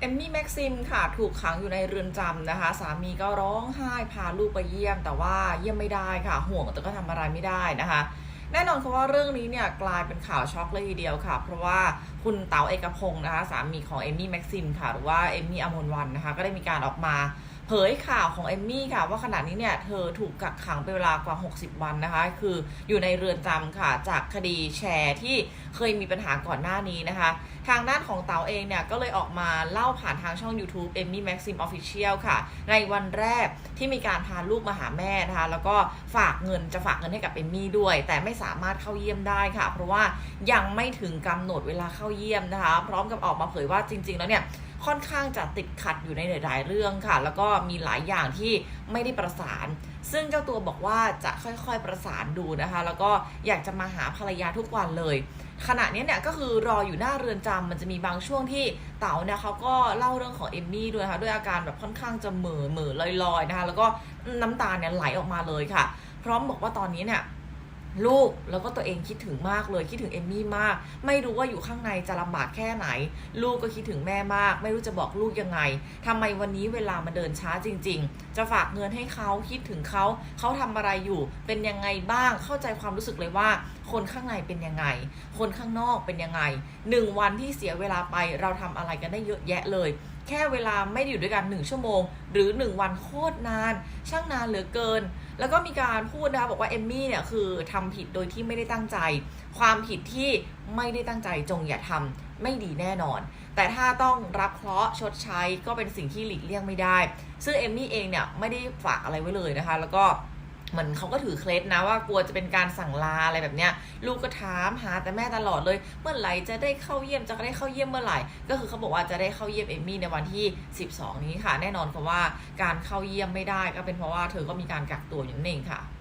เอมมี่แม็กซิมค่ะถูกขังอยู่ในเรือนจำนะคะ สามีก็ร้องไห้พาลูกไปเยี่ยม แต่ว่าเยี่ยมไม่ได้ค่ะ ห่วงแต่ก็ทำอะไรไม่ได้นะคะ แน่นอนค่ะว่าเรื่องนี้เนี่ยกลายเป็นข่าวช็อกเลยทีเดียวค่ะ เพราะว่าคุณเต๋าเอกพงศ์นะคะ สามีของเอมมี่แม็กซิมค่ะ หรือว่าเอมมี่อมนวันนะคะ ก็ได้มีการออกมา เผยข่าวของเอมมี่ค่ะว่าขณะนี้เนี่ยเธอถูกกักขังเป็นเวลากว่า 60 วันนะคะ คืออยู่ในเรือนจำค่ะจากคดีแชร์ที่เคยมีปัญหาก่อนหน้านี้นะคะ ทางด้านของเต๋าเองเนี่ยก็เลยออกมาเล่าผ่านทางช่อง YouTube Emmy Maxim Official ค่ะ ในวันแรกที่มีการพาลูกมาหาแม่นะคะ แล้วก็ฝากเงินจะฝากเงินให้กับเอมมี่ด้วย แต่ไม่สามารถเข้าเยี่ยมได้ค่ะ เพราะว่ายังไม่ถึงกำหนดเวลาเข้าเยี่ยมนะคะ พร้อมกับออกมาเผยว่าจริง ๆ แล้วเนี่ย ค่อนข้างจะติดขัดอยู่ในหลาย ๆ เรื่องค่ะ แล้วก็มีหลายอย่างที่ไม่ได้ประสาน ซึ่งเจ้าตัวบอกว่าจะค่อยๆประสานดูนะคะ แล้วก็อยากจะมาหาภรรยาทุกวันเลยขณะนี้เนี่ยก็คือรออยู่หน้าเรือนจำมันจะมีบางช่วงที่เต๋าเนี่ยเขาก็เล่าเรื่องของเอมมี่ด้วยนะคะด้วยอาการแบบค่อนข้างจะเหม่อเหม่อลอยๆนะคะแล้วก็น้ำตาเนี่ยไหลออกมาเลยค่ะ พร้อมบอกว่าตอนนี้เนี่ย ลูกแล้วก็ตัวเองคิดถึงมากเลยคิดถึงเอมมี่มาก ไม่รู้ว่าอยู่ข้างในจะลำบากแค่ไหน ลูกก็คิดถึงแม่มาก ไม่รู้จะบอกลูกยังไงทำไมวันนี้เวลามันเดินช้าจริง ๆ จะฝากเงินให้เขาคิดถึงเขาเขาทำอะไรอยู่ เป็นยังไงบ้างเข้าใจความรู้สึกเลยว่า คนข้างในเป็นยังไง คนข้างนอกเป็นยังไงหนึ่งวันที่เสียเวลาไปเราทำอะไรกันได้เยอะแยะเลย แค่เวลาไม่ได้อยู่ด้วยกัน 1 ชั่วโมง หรือ 1 วันโคตรนาน ช่างนานเหลือเกิน แล้วก็มีการพูดนะคะบอกว่าเอมมี่เนี่ยคือทำผิดโดยที่ไม่ได้ตั้งใจ ความผิดที่ไม่ได้ตั้งใจจงอย่าทำไม่ดีแน่นอน แต่ถ้าต้องรับเคราะห์ชดใช้ก็เป็นสิ่งที่หลีกเลี่ยงไม่ได้ ซึ่งเอมมี่เองเนี่ยไม่ได้ฝากอะไรไว้เลยนะคะ แล้วก็ เหมือนเขาก็ถือเคล็ดนะว่ากลัวจะเป็นการสั่งลาอะไรแบบเนี้ยลูกก็ถามหาแต่แม่ตลอดเลย เมื่อไหร่จะได้เข้าเยี่ยมจะได้เข้าเยี่ยมเมื่อไหร่ ก็คือเขาบอกว่าจะได้เข้าเยี่ยมเอมมี่ในวันที่ 12 นี้ค่ะ แน่นอนค่ะว่าการเข้าเยี่ยมไม่ได้ก็เป็นเพราะว่าเธอก็มีการกักตัวอยู่นั่นเองค่ะ